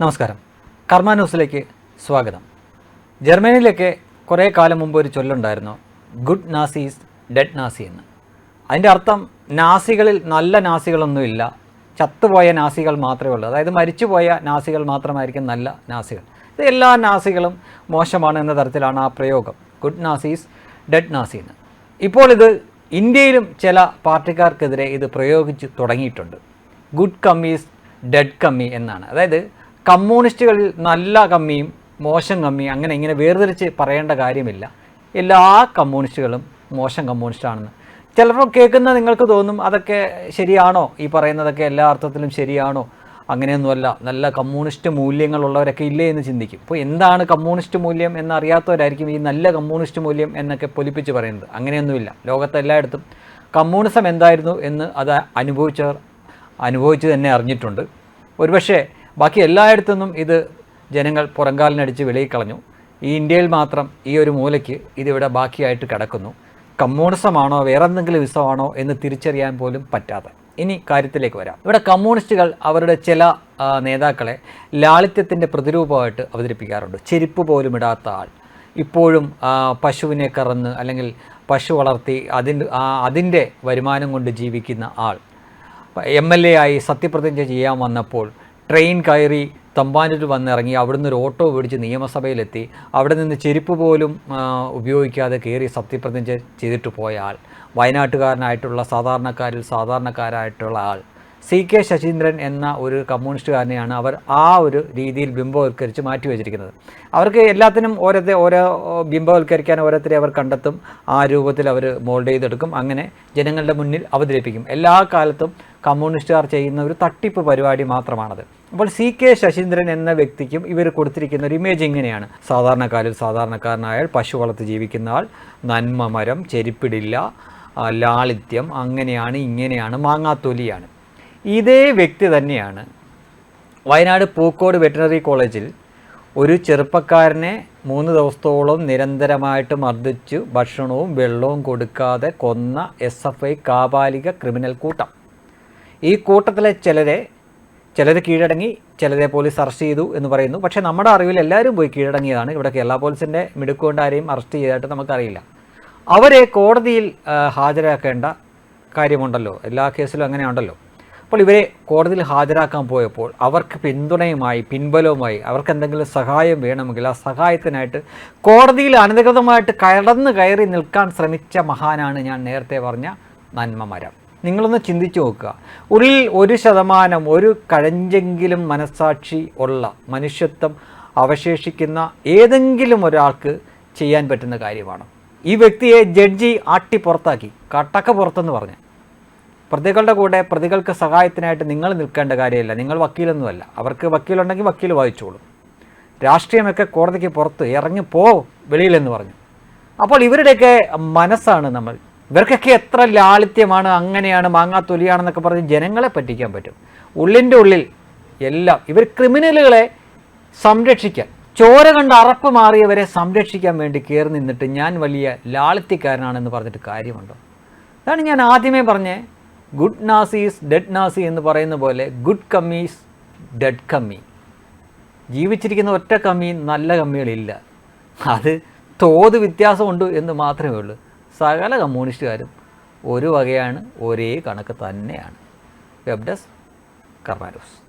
നമസ്കാരം. കർമ്മ ന്യൂസിലേക്ക് സ്വാഗതം. ജർമ്മനിയിലൊക്കെ കുറേ കാലം മുമ്പ് ഒരു ചൊല്ലുണ്ടായിരുന്നു ഗുഡ് നാസീസ് ഡെഡ് നാസി എന്ന്. അതിന്റെ അർത്ഥം നാസികളിൽ നല്ല നാസികളൊന്നുമില്ല ചത്തുപോയ നാസികൾ മാത്രമേ ഉള്ളൂ. അതായത് മരിച്ചുപോയ നാസികൾ മാത്രമായിരിക്കും നല്ല നാസികൾ. ഇത് എല്ലാ നാസികളും മോശമാണ് എന്ന തരത്തിലാണ് ആ പ്രയോഗം ഗുഡ് നാസീസ് ഡെഡ് നാസി എന്ന്. ഇപ്പോൾ ഇത് ഇന്ത്യയിലും ചില പാർട്ടിക്കാർക്കെതിരെ ഇത് പ്രയോഗിച്ച് തുടങ്ങിയിട്ടുണ്ട് ഗുഡ് കമ്മീസ് ഡെഡ് കമ്മി എന്നാണ്. അതായത് കമ്മ്യൂണിസ്റ്റുകളിൽ നല്ല കമ്മിയും മോശം കമ്മിയും അങ്ങനെ ഇങ്ങനെ വേർതിരിച്ച് പറയേണ്ട കാര്യമില്ല. എല്ലാ കമ്മ്യൂണിസ്റ്റുകളും മോശം കമ്മ്യൂണിസ്റ്റാണെന്ന്. ചിലപ്പോൾ കേൾക്കുന്ന നിങ്ങൾക്ക് തോന്നും അതൊക്കെ ശരിയാണോ? ഈ പറയുന്നതൊക്കെ എല്ലാ അർത്ഥത്തിലും ശരിയാണോ? അങ്ങനെയൊന്നുമല്ല. നല്ല കമ്മ്യൂണിസ്റ്റ് മൂല്യങ്ങളുള്ളവരൊക്കെ ഇല്ലേ എന്ന് ചിന്തിക്കും. ഇപ്പോൾ എന്താണ് കമ്മ്യൂണിസ്റ്റ് മൂല്യം എന്നറിയാത്തവരായിരിക്കും ഈ നല്ല കമ്മ്യൂണിസ്റ്റ് മൂല്യം എന്നൊക്കെ പൊലിപ്പിച്ച് പറയുന്നത്. അങ്ങനെയൊന്നുമില്ല. ലോകത്ത് എല്ലായിടത്തും കമ്മ്യൂണിസം എന്തായിരുന്നു എന്ന് അത് അനുഭവിച്ചവർ അനുഭവിച്ച് തന്നെ അറിഞ്ഞിട്ടുണ്ട്. ഒരുപക്ഷെ ബാക്കി എല്ലായിടത്തുനിന്നും ഇത് ജനങ്ങൾ പുറങ്കാലിനടിച്ച് വെളിയിൽ കളഞ്ഞു. ഈ ഇന്ത്യയിൽ മാത്രം ഈ ഒരു മൂലയ്ക്ക് ഇതിവിടെ ബാക്കിയായിട്ട് കിടക്കുന്നു. കമ്മ്യൂണിസമാണോ വേറെ എന്തെങ്കിലും വിസമാണോ എന്ന് തിരിച്ചറിയാൻ പോലും പറ്റാതെ. ഇനി കാര്യത്തിലേക്ക് വരാം. ഇവിടെ കമ്മ്യൂണിസ്റ്റുകൾ അവരുടെ ചില നേതാക്കളെ ലാളിത്യത്തിന്റെ പ്രതിരൂപമായിട്ട് അവതരിപ്പിക്കാറുണ്ട്. ചെരുപ്പ് പോലും ഇടാത്ത ആൾ. ഇപ്പോഴും പശുവിനെ കറന്ന് അല്ലെങ്കിൽ പശു വളർത്തി അതിന്റെ അതിന്റെ വരുമാനം കൊണ്ട് ജീവിക്കുന്ന ആൾ. എം എൽ എ ആയി സത്യപ്രതിജ്ഞ ചെയ്യാൻ വന്നപ്പോൾ ട്രെയിൻ കയറി തമ്പാനൂർ വന്നിറങ്ങി അവിടുന്ന് ഒരു ഓട്ടോ പിടിച്ച് നിയമസഭയിലെത്തി. അവിടെ നിന്ന് ചെരുപ്പ് പോലും ഉപയോഗിക്കാതെ കയറി സത്യപ്രതിജ്ഞ ചെയ്തിട്ട് പോയ ആൾ. വയനാട്ടുകാരനായിട്ടുള്ള സാധാരണക്കാരിൽ സാധാരണക്കാരായിട്ടുള്ള ആൾ. സി കെ ശശീന്ദ്രൻ എന്ന ഒരു കമ്മ്യൂണിസ്റ്റുകാരനെയാണ് അവർ ആ ഒരു രീതിയിൽ ബിംബവൽക്കരിച്ച് മാറ്റിവെച്ചിരിക്കുന്നത്. അവർക്ക് എല്ലാത്തിനും ഓരോരുത്തരെ ഓരോ ബിംബവൽക്കരിക്കാൻ ഓരോരുത്തരെ അവർ കണ്ടെത്തും. ആ രൂപത്തിൽ അവർ മോൾഡ് ചെയ്തെടുക്കും. അങ്ങനെ ജനങ്ങളുടെ മുന്നിൽ അവതരിപ്പിക്കും. എല്ലാ കാലത്തും കമ്മ്യൂണിസ്റ്റുകാർ ചെയ്യുന്ന ഒരു തട്ടിപ്പ് പരിപാടി മാത്രമാണത്. അപ്പോൾ സി കെ ശശീന്ദ്രൻ എന്ന വ്യക്തിക്കും ഇവർ കൊടുത്തിരിക്കുന്ന ഒരു ഇമേജ് ഇങ്ങനെയാണ്. സാധാരണക്കാരിൽ സാധാരണക്കാരനായാൽ പശു വളർത്ത് ജീവിക്കുന്ന ആൾ നന്മ മരം ചെരിപ്പിടില്ല ലാളിത്യം അങ്ങനെയാണ് ഇങ്ങനെയാണ് മാങ്ങാത്തൊലിയാണ്. ഇതേ വ്യക്തി തന്നെയാണ്. വയനാട് പൂക്കോട് വെറ്റിനറി കോളേജിൽ ഒരു ചെറുപ്പക്കാരനെ മൂന്ന് ദിവസത്തോളം നിരന്തരമായിട്ട് മർദ്ദിച്ചു ഭക്ഷണവും വെള്ളവും കൊടുക്കാതെ കൊന്ന എസ് എഫ് ഐ കാപാലിക ക്രിമിനൽ കൂട്ടം. ഈ കൂട്ടത്തിലെ ചിലരെ ചിലർ കീഴടങ്ങി ചിലരെ പോലീസ് അറസ്റ്റ് ചെയ്തു എന്ന് പറയുന്നു. പക്ഷേ നമ്മുടെ അറിവിൽ എല്ലാവരും പോയി കീഴടങ്ങിയതാണ്. ഇവിടെ കേരള പോലീസിന്റെ മിടുക്കുകൊണ്ട് ആരെയും അറസ്റ്റ് ചെയ്തതായിട്ട് നമുക്കറിയില്ല. അവരെ കോടതിയിൽ ഹാജരാക്കേണ്ട കാര്യമുണ്ടല്ലോ. എല്ലാ കേസിലും അങ്ങനെയുണ്ടല്ലോ. അപ്പോൾ ഇവരെ കോടതിയിൽ ഹാജരാക്കാൻ പോയപ്പോൾ അവർക്ക് പിന്തുണയുമായി പിൻബലവുമായി അവർക്ക് എന്തെങ്കിലും സഹായം വേണമെങ്കിൽ ആ സഹായത്തിനായിട്ട് കോടതിയിൽ അനധികൃതമായിട്ട് കടന്നു കയറി നിൽക്കാൻ ശ്രമിച്ച മഹാനാണ് ഞാൻ നേരത്തെ പറഞ്ഞ നന്മ മരം നിങ്ങളൊന്ന് ചിന്തിച്ചു നോക്കുക. ഉള്ളിൽ ഒരു ശതമാനം ഒരു കഴഞ്ചെങ്കിലും മനസാക്ഷി ഉള്ള മനുഷ്യത്വം അവശേഷിക്കുന്ന ഏതെങ്കിലും ഒരാൾക്ക് ചെയ്യാൻ പറ്റുന്ന കാര്യമാണ്. ഈ വ്യക്തിയെ ജഡ്ജി ആട്ടി പുറത്താക്കി കട്ടക്ക പുറത്തെന്ന് പറഞ്ഞു. പ്രതികളുടെ കൂടെ പ്രതികൾക്ക് സഹായത്തിനായിട്ട് നിങ്ങൾ നിൽക്കേണ്ട കാര്യമില്ല. നിങ്ങൾ വക്കീലൊന്നുമല്ല. അവർക്ക് വക്കീലുണ്ടെങ്കിൽ വക്കീൽ വായിച്ചോളും. രാഷ്ട്രീയമൊക്കെ കോടതിക്ക് പുറത്ത് ഇറങ്ങി പോ വെളിയിലെന്ന് പറഞ്ഞു. അപ്പോൾ ഇവരുടെയൊക്കെ മനസ്സാണ് നമ്മൾ. ഇവർക്കൊക്കെ എത്ര ലാളിത്യമാണ് അങ്ങനെയാണ് മാങ്ങാത്തൊലിയാണെന്നൊക്കെ പറഞ്ഞ് ജനങ്ങളെ പറ്റിക്കാൻ പറ്റും. ഉള്ളിന്റെ ഉള്ളിൽ എല്ലാം ഇവർ ക്രിമിനലുകളെ സംരക്ഷിക്കാൻ ചോര കണ്ട് അറപ്പ് മാറിയവരെ സംരക്ഷിക്കാൻ വേണ്ടി കയറി നിന്നിട്ട് ഞാൻ വലിയ ലാളിത്യക്കാരനാണെന്ന് പറഞ്ഞിട്ട് കാര്യമുണ്ടോ? അതാണ് ഞാൻ ആദ്യമേ പറഞ്ഞേ. ഗുഡ് നാസീസ് ഡെഡ് നാസി എന്ന് പറയുന്ന പോലെ ഗുഡ് കമ്മീസ് ഡെഡ് കമ്മി. ജീവിച്ചിരിക്കുന്ന ഒറ്റ കമ്മി നല്ല കമ്മികളില്ല. അത് തോത് വ്യത്യാസമുണ്ട് എന്ന് മാത്രമേ ഉള്ളൂ. സകല കമ്മ്യൂണിസ്റ്റുകാരും ഒരു വകയാണ് ഒരേ കണക്ക് തന്നെയാണ്. വെബ്ഡസ് ഡെസ്ക് കർമാരോസ്.